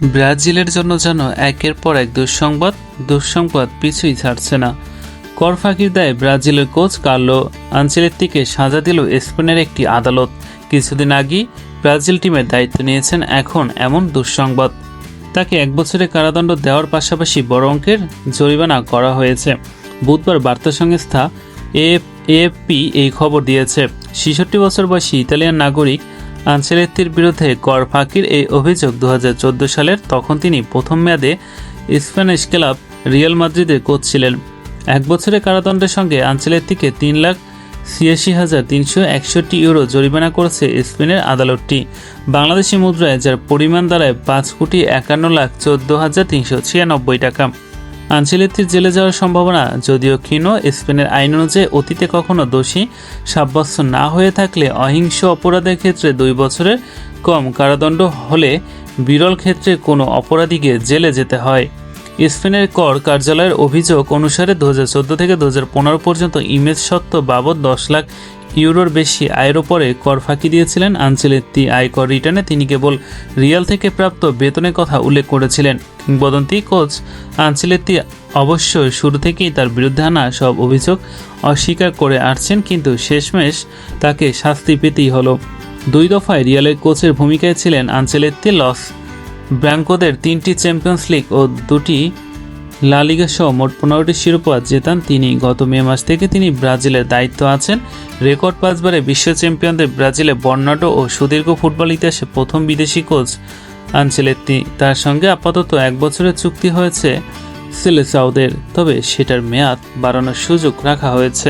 ব্রাজিলের জন্য যেন একের পর এক দুঃসংবাদ দুঃসংবাদ পিছুই ছাড়ছে না। কর ফাঁকির দায়ে ব্রাজিলের কোচ কার্লো আঞ্চেলেত্তিকে সাজা দিল স্পেনের একটি আদালত। কিছুদিন আগেই ব্রাজিল টিমের দায়িত্ব নিয়েছেন এখন এমন দুঃসংবাদ। তাকে এক বছরের কারাদণ্ড দেওয়ার পাশাপাশি বড় অঙ্কের জরিমানা করা হয়েছে। বুধবার বার্তা সংস্থা এএফপি এই খবর দিয়েছে। ছেষট্টি বছর বয়সী ইতালিয়ান নাগরিক আনসেলেত্তির বিরুদ্ধে কর ফাঁকির এই অভিযোগ দু হাজার চোদ্দ সালের, তখন তিনি প্রথম মেয়াদে স্প্যানিশ ক্লাব রিয়াল মাদ্রিদের কোচ ছিলেন। এক বছরের কারাদণ্ডের সঙ্গে আনসেলেত্তিকে তিন লাখ ছিয়াশি হাজার তিনশো একষট্টি ইউরো জরিমানা করেছে স্পেনের আদালতটি। বাংলাদেশি মুদ্রায় যার পরিমাণ দাঁড়ায় পাঁচ কোটি একান্ন লাখ চোদ্দ হাজার তিনশো ছিয়ানব্বই টাকা। আনসেলেত্তির জেলে যাওয়ার সম্ভাবনা, যদিও ক্ষীণ, স্পেনের আইন অনুযায়ী অতীতে কখনো দোষী, সাব্যস্ত না হয়ে থাকলে অহিংস অপরাধের ক্ষেত্রে দুই বছরের কম কারাদণ্ড হলে বিরল ক্ষেত্রে কোনো অপরাধীকে জেলে যেতে হয়। স্পেনের কর কার্যালয়ের অভিযোগ অনুসারে দু হাজার চোদ্দ থেকে দু হাজার পনেরো পর্যন্ত ইমেজ সত্ত্ব বাবদ দশ লাখ ইউরোর বেশি আয়ের ওপরে কর ফাঁকি দিয়েছিলেন আনচেলেত্তি আয়কর রিটার্নে তিনি কেবল রিয়াল থেকে প্রাপ্ত বেতনের কথা উল্লেখ করেছিলেন। কিংবদন্তি কোচ আনচেলেত্তি অবশ্যই শুরু থেকেই তার বিরুদ্ধে আনা সব অভিযোগ অস্বীকার করে আসছেন, কিন্তু শেষমেশ তাকে শাস্তি পেতেই হলো। দুই দফায় রিয়ালের কোচের ভূমিকায় ছিলেন আনচেলেত্তি লস ব্র্যাঙ্কোদের তিনটি চ্যাম্পিয়ন্স লিগ ও দুটি লা লিগা সহ মোট পনেরোটি শিরোপা জেতান তিনি। গত মে মাস থেকে তিনি ব্রাজিলের দায়িত্ব আছেন। রেকর্ড পাঁচবারে বিশ্ব চ্যাম্পিয়নদের ব্রাজিলে বর্ণাঢ্য ও সুদীর্ঘ ফুটবল ইতিহাসে প্রথম বিদেশি কোচ আনচেলেত্তি তার সঙ্গে আপাতত এক বছরের চুক্তি হয়েছে সিলেসাউদের, তবে সেটার মেয়াদ বাড়ানোর সুযোগ রাখা হয়েছে।